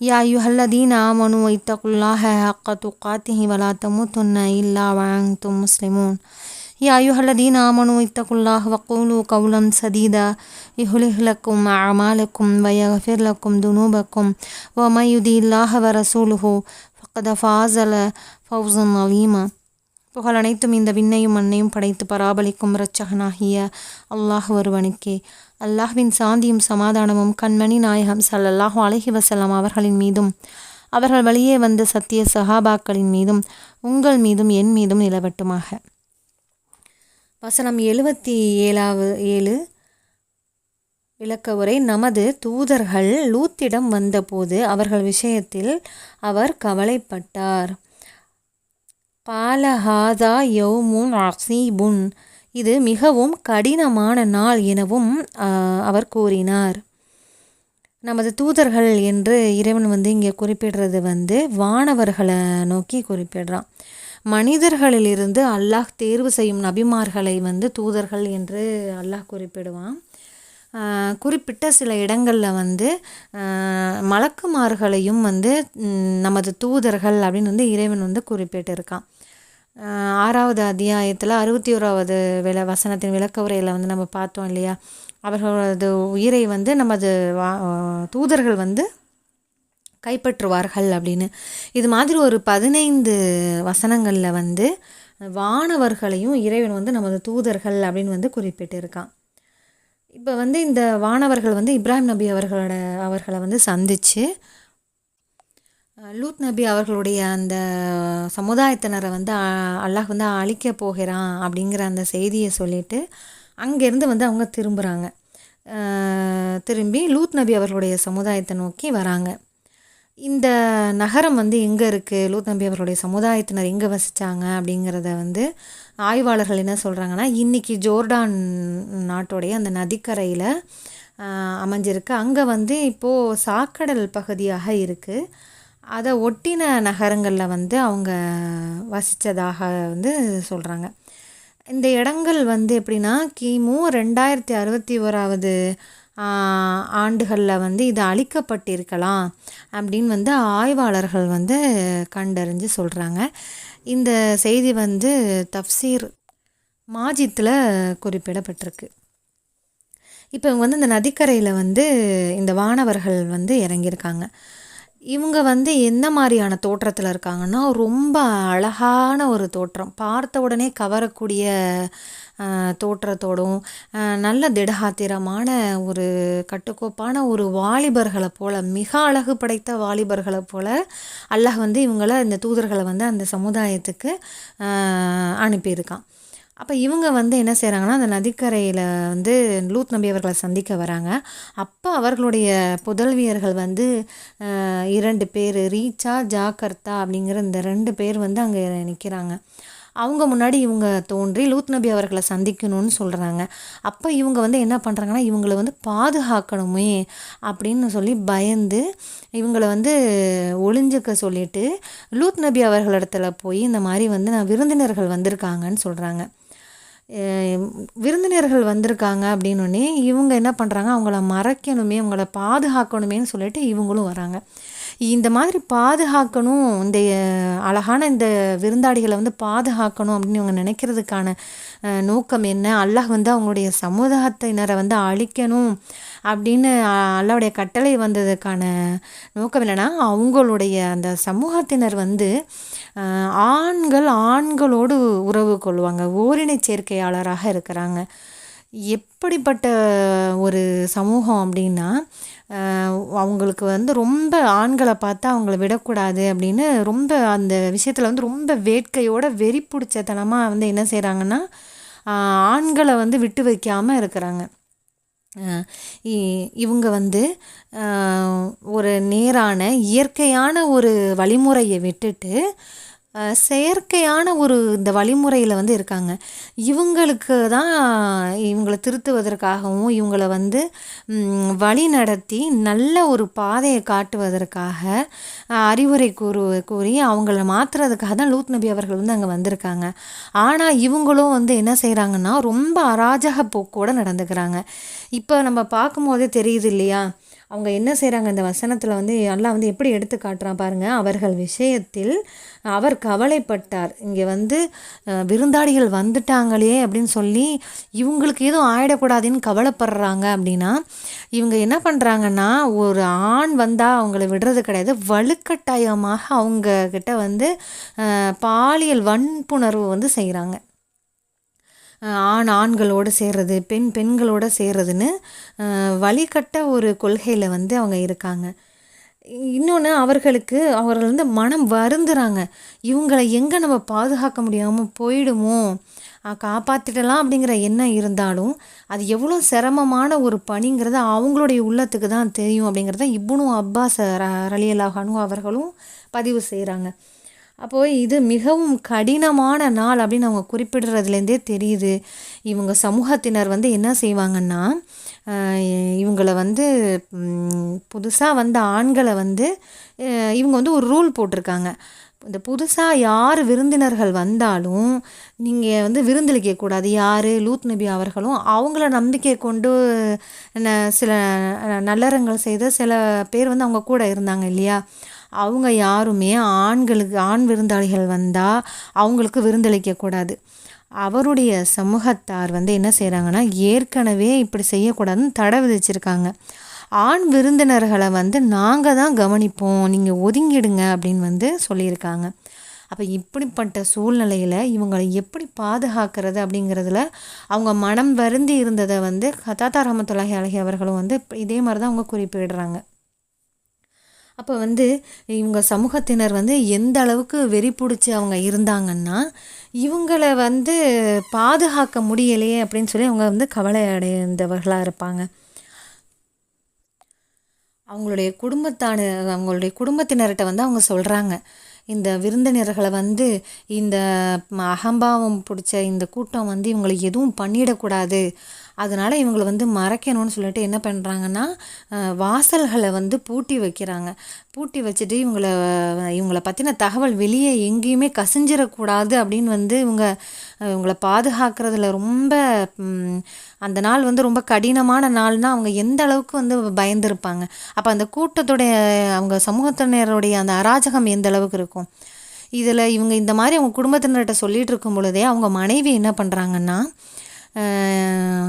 يا أيها الذين آمنوا اتقوا الله حق تقاته ولا تموتن إلا وأنتم مسلمون. يا أيها الذين آمنوا اتقوا الله وقولوا قولا سديدا. يصلح لكم أعمالكم ويغفر لكم ذنوبكم. ومن يطع الله ورسوله فقد فاز فوزا عظيما. புகழ் அனைத்தும் இந்த விண்ணையும் மண்ணையும் படைத்து பராபலிக்கும் இரட்சகனாகிய அல்லாஹ் ஒருவனுக்கே. அல்லாஹ்வின் சாந்தியும் சமாதானமும் கண்மணி நாயகம் ஸல்லல்லாஹு அலஹி வஸல்லம் அவர்களின் மீதும் அவர்கள் வழியே வந்த சத்திய சஹாபாக்களின் மீதும் உங்கள் மீதும் என் மீதும் நிலவட்டுமாக. வசனம் எழுபத்தி ஏழாவது ஏழு. விளக்க உரை நமது தூதர்கள் லூத்திடம் வந்தபோது அவர்கள் விஷயத்தில் அவர் கவலைப்பட்டார். பாலஹாதா யௌமுன் அசீபுன். இது மிகவும் கடினமான நாள் எனவும் அவர் கூறினார். நமது தூதர்கள் என்று இறைவன் வந்து இங்கே குறிப்பிடுறது வந்து வானவர்களை நோக்கி குறிப்பிடுறான். மனிதர்களிலிருந்து அல்லாஹ் தேர்வு செய்யும் நபிமார்களை வந்து தூதர்கள் என்று அல்லாஹ் குறிப்பிடுவான். குறிப்பிட்ட சில இடங்களில் வந்து மலக்குமார்களையும் வந்து நமது தூதர்கள் அப்படின்னு வந்து இறைவன் வந்து குறிப்பிட்டிருக்கான். ஆறாவது அத்தியாயத்தில் அறுபத்தி ஓராவது வில வசனத்தின் விளக்க உரையில் வந்து நம்ம பார்த்தோம் இல்லையா? அவர்களது உயிரை வந்து நமது வா தூதர்கள் வந்து கைப்பற்றுவார்கள் அப்படின்னு. இது மாதிரி ஒரு பதினைந்து வசனங்களில் வந்து வானவர்களையும் இறைவன் வந்து நமது தூதர்கள் அப்படின்னு வந்து குறிப்பிட்டிருக்கான். இப்போ வந்து இந்த வானவர்கள் வந்து இப்ராஹிம் நபி அவர்களோட அவர்களை வந்து சந்தித்து லூத் நபி அவர்களுடைய அந்த சமுதாயத்தினரை வந்து அல்லாஹ் வந்து அழிக்க போகிறான் அப்படிங்கிற அந்த செய்தியை சொல்லிட்டு அங்கேருந்து வந்து அவங்க திரும்புகிறாங்க திரும்பி லூத் நபி அவர்களுடைய சமுதாயத்தை நோக்கி வராங்க. இந்த நகரம் வந்து எங்கே இருக்குது லூத் நபி அவர்களுடைய சமுதாயத்தினர் எங்கே வசித்தாங்க அப்படிங்கிறத வந்து ஆய்வாளர்கள் என்ன சொல்கிறாங்கன்னா இன்றைக்கி ஜோர்டான் நாட்டோடைய அந்த நதிக்கரையில் அமைஞ்சிருக்கு. அங்கே வந்து இப்போது சாக்கடல் பகுதியாக இருக்குது அதை ஒட்டின நகரங்களில் வந்து அவங்க வசித்ததாக வந்து சொல்கிறாங்க இந்த இடங்கள் வந்து எப்படின்னா கிமு ரெண்டாயிரத்தி அறுபத்தி ஓராவது ஆண்டுகளில் வந்து இது அழிக்கப்பட்டிருக்கலாம் அப்படின்னு வந்து ஆய்வாளர்கள் வந்து கண்டறிஞ்சு சொல்கிறாங்க இந்த செய்தி வந்து தப்சீர் மாஜித்தில் குறிப்பிடப்பட்டிருக்கு. இப்போ இவங்க வந்து இந்த நதிக்கரையில் வந்து இந்த வானவர்கள் வந்து இறங்கியிருக்காங்க. இவங்க வந்து எந்த மாதிரியான தோற்றத்தில் இருக்காங்கன்னா ரொம்ப அழகான ஒரு தோற்றம். பார்த்த உடனே கவரக்கூடிய தோற்றத்தோடும் நல்ல திடகாத்திரமான ஒரு கட்டுக்கோப்பான ஒரு வாலிபர்களை போல் மிக அழகு படைத்த வாலிபர்களை போல் அல்லாஹ் வந்து இவங்கள இந்த தூதர்களை வந்து அந்த சமுதாயத்துக்கு அனுப்பியிருக்கான். அப்போ இவங்க வந்து என்ன செய்கிறாங்கன்னா அந்த நதிக்கரையில் வந்து லூத் நபி அவர்களை சந்திக்க வராங்க. அப்போ அவர்களுடைய புதல்வியர்கள் வந்து இரண்டு பேர் ரீச்சா ஜாக்கர்த்தா அப்படிங்கிற இந்த ரெண்டு பேர் வந்து அங்கே நிற்கிறாங்க அவங்க முன்னாடி இவங்க தோன்றி லூத் நபி அவர்களை சந்திக்கணும்னு சொல்கிறாங்க அப்போ இவங்க வந்து என்ன பண்ணுறாங்கன்னா இவங்களை வந்து பாதுகாக்கணுமே அப்படின்னு சொல்லி பயந்து இவங்களை வந்து ஒளிஞ்சிக்க சொல்லிட்டு லூத் நபி அவர்களிடத்துல போய் இந்த மாதிரி வந்து நான் விருந்தினர்கள் வந்திருக்காங்கன்னு சொல்கிறாங்க விருந்தினர்கள் வந்திருக்காங்க அப்படின்னோடனே இவங்க என்ன பண்ணுறாங்க அவங்கள மறைக்கணுமே அவங்கள பாதுகாக்கணுமேன்னு சொல்லிட்டு இவங்களும் வராங்க. இந்த மாதிரி பாதுகாக்கணும் இந்த அழகான இந்த விருந்தாடிகளை வந்து பாதுகாக்கணும் அப்படின்னு இவங்க நினைக்கிறதுக்கான நோக்கம் என்ன? அல்லாஹ் வந்து அவங்களுடைய சமுதாயத்தினரை வந்து அழிக்கணும் அப்படின்னு அல்லாவுடைய கட்டளை வந்ததுக்கான நோக்கம் என்னென்னா அவங்களுடைய அந்த சமூகத்தினர் வந்து ஆண்கள் ஆண்களோடு உறவு கொள்வாங்க. ஓரினை சேர்க்கையாளராக இருக்கிறாங்க. எப்படிப்பட்ட ஒரு சமூகம் அப்படின்னா அவங்களுக்கு வந்து ரொம்ப ஆண்களை பார்த்தா அவங்கள விடக்கூடாது அப்படின்னு ரொம்ப அந்த விஷயத்தில் வந்து ரொம்ப வேட்கையோட வெறி பிடிச்சத்தனமாக வந்து என்ன செய்கிறாங்கன்னா ஆண்களை வந்து விட்டு வைக்காமல் இருக்கிறாங்க. இவங்க வந்து ஒரு நேரான இயற்கையான ஒரு வழிமுறையை விட்டுட்டு செயற்கையான ஒரு இந்த வழிமுறையில் வந்து இருக்காங்க. இவங்களுக்கு தான் இவங்களை திருத்துவதற்காகவும் இவங்களை வந்து வழி நடத்தி நல்ல ஒரு பாதையை காட்டுவதற்காக அறிவுரை கூறு கூறி அவங்கள மாற்றுறதுக்காக தான் லூத் நபி அவர்கள் வந்து அங்கே வந்திருக்காங்க. ஆனால் இவங்களும் வந்து என்ன செய்கிறாங்கன்னா ரொம்ப அராஜக போக்கோடு நடந்துக்கிறாங்க. இப்போ நம்ம பார்க்கும்போதே தெரியுது இல்லையா? அவங்க என்ன செய்கிறாங்க இந்த வசனத்தில் வந்து எல்லாம் வந்து எப்படி எடுத்து காட்டுறான் பாருங்கள் அவர்கள் விஷயத்தில் அவர் கவலைப்பட்டார். இங்கே வந்து விருந்தாளிகள் வந்துட்டாங்களே அப்படின்னு சொல்லி இவங்களுக்கு எதுவும் ஆயிடக்கூடாதுன்னு கவலைப்படுறாங்க அப்படின்னா இவங்க என்ன பண்ணுறாங்கன்னா ஒரு ஆண் வந்தால் அவங்கள விடுறது கிடையாது. வலுக்கட்டாயமாக அவங்க கிட்ட வந்து பாலியல் வன்புணர்வு வந்து செய்கிறாங்க ஆண் ஆண்களோடு சேர்றது பெண் பெண்களோடு சேர்றதுன்னு வழிகட்ட ஒரு கொள்கையில் வந்து அவங்க இருக்காங்க. இன்னொன்று அவர்களுக்கு அவர்கள் வந்து மனம் வருந்துறாங்க. இவங்களை எங்கே நம்ம பாதுகாக்க முடியாமல் போயிடுமோ? காப்பாற்றிடலாம் அப்படிங்கிற எண்ணம் இருந்தாலும் அது எவ்வளோ சிரமமான ஒரு பணிங்கிறது அவங்களுடைய உள்ளத்துக்கு தான் தெரியும் அப்படிங்கிறத இப்புனும் அப்பாஸ் ரலியலாகனும் அவர்களும் பதிவு செய்கிறாங்க அப்போது இது மிகவும் கடினமான நாள் அப்படின்னு அவங்க குறிப்பிடுறதுலேருந்தே தெரியுது. இவங்க சமூகத்தினர் வந்து என்ன செய்வாங்கன்னா இவங்களை வந்து புதுசாக வந்த ஆண்களை வந்து இவங்க வந்து ஒரு ரூல் போட்டிருக்காங்க. இந்த புதுசாக யார் விருந்தினர்கள் வந்தாலும் நீங்கள் வந்து விருந்தளிக்கக்கூடாது யார்? லூத் நபி அவர்களும் அவங்கள நம்பிக்கை கொண்டு சில நல்லறங்கள் செய்த சில பேர் வந்து அவங்க கூட இருந்தாங்க இல்லையா? அவங்க யாருமே ஆண்களுக்கு ஆண் விருந்தாளிகள் வந்தால் அவங்களுக்கு விருந்தளிக்கக்கூடாது அவருடைய சமூகத்தார் வந்து என்ன செய்கிறாங்கன்னா ஏற்கனவே இப்படி செய்யக்கூடாதுன்னு தடை விதிச்சிருக்காங்க. ஆண் விருந்தினர்களை வந்து நாங்கள் தான் கவனிப்போம் நீங்கள் ஒதுங்கிடுங்க அப்படின்னு வந்து சொல்லியிருக்காங்க. அப்போ இப்படிப்பட்ட சூழ்நிலையில் இவங்களை எப்படி பாதுகாக்கிறது அப்படிங்கிறதுல அவங்க மனம் வருந்தி இருந்ததை வந்து கதாத்தா ரஹமத்துல்லாஹி அழகி அவர்களும் வந்து இதே மாதிரி தான் அவங்க குறிப்பிடுறாங்க. அப்போ வந்து இவங்க சமூகத்தினர் வந்து எந்த அளவுக்கு வெறி பிடிச்சி அவங்க இருந்தாங்கன்னா இவங்களை வந்து பாதுகாக்க முடியலையே அப்படின்னு சொல்லி அவங்க வந்து கவலை அடைந்தவர்களாக இருப்பாங்க. அவங்களுடைய குடும்பத்தான அவங்களுடைய குடும்பத்தினர்கிட்ட வந்து அவங்க சொல்கிறாங்க இந்த விருந்தினர்களை வந்து இந்த அகம்பாவம் பிடிச்ச இந்த கூட்டம் வந்து இவங்களை எதுவும் பண்ணிடக்கூடாது. அதனால் இவங்களை வந்து மறைக்கணும்னு சொல்லிட்டு என்ன பண்ணுறாங்கன்னா வாசல்களை வந்து பூட்டி வைக்கிறாங்க. பூட்டி வச்சுட்டு இவங்கள இவங்கள பற்றின தகவல் வெளியே எங்கேயுமே கசிஞ்சிடக்கூடாது அப்படின்னு வந்து இவங்க இவங்களை பாதுகாக்கிறதுல ரொம்ப அந்த நாள் வந்து ரொம்ப கடினமான நாள்னால் அவங்க எந்த அளவுக்கு வந்து பயந்துருப்பாங்க. அப்போ அந்த கூட்டத்துடைய அவங்க சமூகத்தினருடைய அந்த அராஜகம் எந்த அளவுக்கு இருக்கும்? இதில் இவங்க இந்த மாதிரி அவங்க குடும்பத்தினர்கிட்ட சொல்லிகிட்டு இருக்கும் பொழுதே அவங்க மனைவி என்ன பண்ணுறாங்கன்னா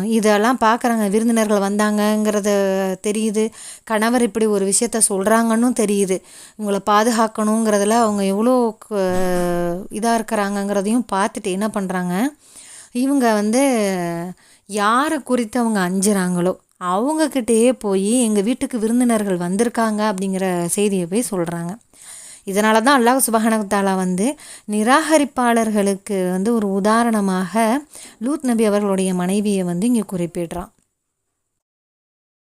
இதெல்லாம் பார்க்குறாங்க. விருந்தினர்கள் வந்தாங்கங்கிறது தெரியுது. கணவர் இப்படி ஒரு விஷயத்த சொல்கிறாங்கன்னு தெரியுது. இவங்கள பாதுகாக்கணுங்கிறதுல அவங்க எவ்வளோ இதாக இருக்கிறாங்கங்கிறதையும் பார்த்துட்டு என்ன பண்ணுறாங்க இவங்க வந்து யாரை குறித்து அவங்க அஞ்சுறாங்களோ அவங்கக்கிட்டேயே போய் எங்கள் வீட்டுக்கு விருந்தினர்கள் வந்திருக்காங்க அப்படிங்கிற செய்தியை போய் சொல்கிறாங்க இதனால தான் அல்லாஹ் சுபஹனத்தாலா வந்து நிராகரிப்பாளர்களுக்கு வந்து ஒரு உதாரணமாக லூத் நபி அவர்களுடைய மனைவியை வந்து இங்கே குறிப்பிடுறான்.